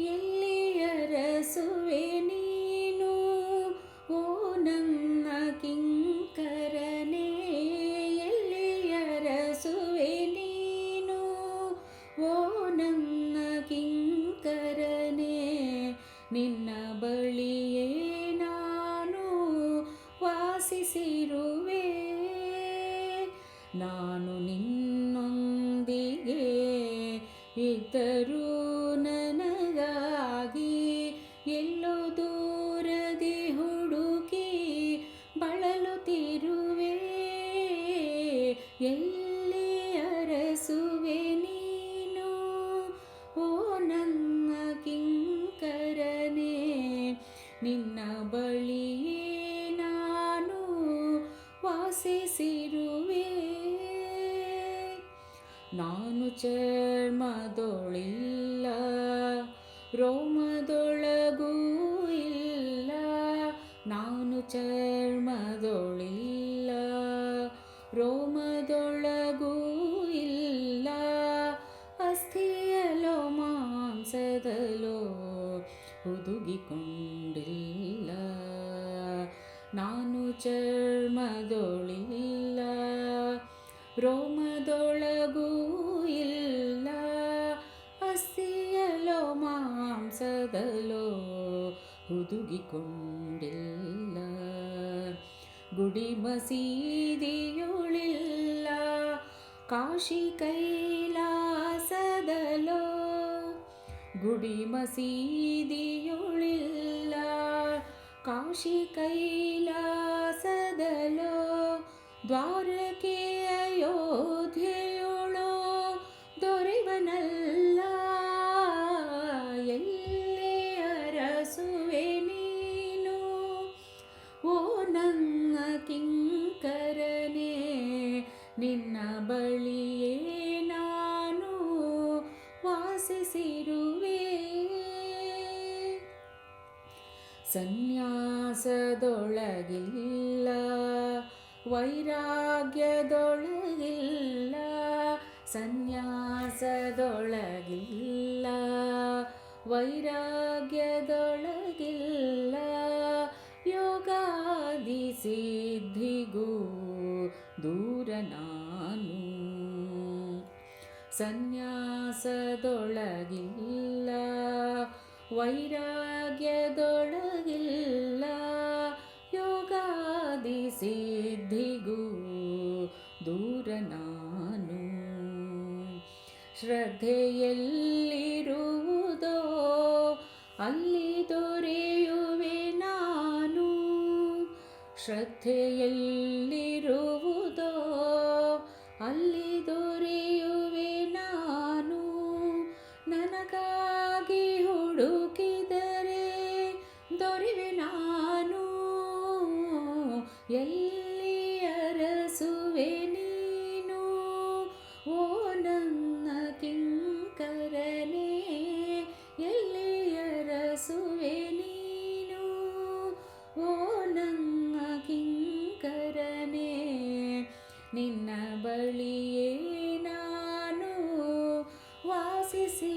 ಎಲ್ಲಿ ಅರಸುವೆ ನೀನು? ಓ ನನ್ನ ಕಿಂಕರನೇ ಎಲ್ಲಿ ಅರಸುವೆ ನೀನು? ಓ ನನ್ನ ಕಿಂಕರನೇ, ನಿನ್ನ ಬಳಿಯೇ ನಾನು ವಾಸಿಸಿರುವೆ. ನಾನು ನಿನ್ನೊಂದಿಗೆ ಇದ್ದರೂ ನಾನು ಚರ್ಮದೊಳಿಲ್ಲ ರೋಮದೊಳಗೂ ಇಲ್ಲ. ನಾನು ಚರ್ಮದೊಳಿಲ್ಲ ರೋಮದೊಳಗೂ ಇಲ್ಲ. ಅಸ್ಥಿಯಲೋ ಮಾಂಸದಲೋ ಹುದುಗಿಕೊಂಡಿಲ್ಲ. ನಾನು ಚರ್ಮದೊಳಿಲ್ಲ. ರೋಮದೊಳಗೂ ಇಲ್ಲ. ಹಸಿಯಲೋ ಮಾಂಸದಲೋ ಹುದುಗಿಕೊಂಡಿಲ್ಲ. ಗುಡಿ ಮಸೀದಿಯುಳಿಲ್ಲ ಕಾಶಿ ಕೈಲಾಸದಲೋ ಗುಡಿ ಮಸೀದಿಯುಳಿಲ್ಲ ಕಾಶಿ ಕೈಲಾಸದಲೋ ದ್ವಾರಕೆ ಅಯೋಧ್ಯೆಯೋಳೋ ದೊರೆವನಲ್ಲ ಎಲ್ಲಿ ಅರಸುವೆ ನೀನು? ಓ ನನ್ನ ಕಿಂಕರನೇ ನಿನ್ನ ಬಳಿಯೇ ನಾನು ವಾಸಿಸಿರುವೆ. ಸನ್ಯಾಸದೊಳಗಿಲ್ಲ ವೈರಾಗ್ಯದೊಳಗಿಲ್ಲ ಸನ್ಯಾಸದೊಳಗಿಲ್ಲ. ವೈರಾಗ್ಯದೊಳಗಿಲ್ಲ ಯೋಗಾದಿ ಸಿದ್ಧಿಗೂ ದೂರ ನಾನು. ಸನ್ಯಾಸದೊಳಗಿಲ್ಲ ವೈರಾಗ್ಯದೊಳಗಿಲ್ಲ ಯೋಗಾದಿ ಸಿದ್ಧಿಗೂ ದೂರ ನಾನು. ಶ್ರದ್ಧೆಯಲ್ಲಿರುವುದೋ ಅಲ್ಲಿ ದೊರೆಯುವೆ ನಾನು. ಶ್ರದ್ಧೆಯಲ್ಲಿರುವುದೋ ಅಲ್ಲಿ ದೊರೆಯುವೆ ಎಲ್ಲಿ ಅರಸುವೆ ನೀನು? ಓ ನನ್ನ ಕಿಂಕರನೇ, ಎಲ್ಲಿ ಅರಸುವೆ ನೀನು? ಓ ನನ್ನ ಕಿಂಕರನೇ, ನಿನ್ನ ಬಳಿಯೇ ನಾನು ವಾಸಿಸಿ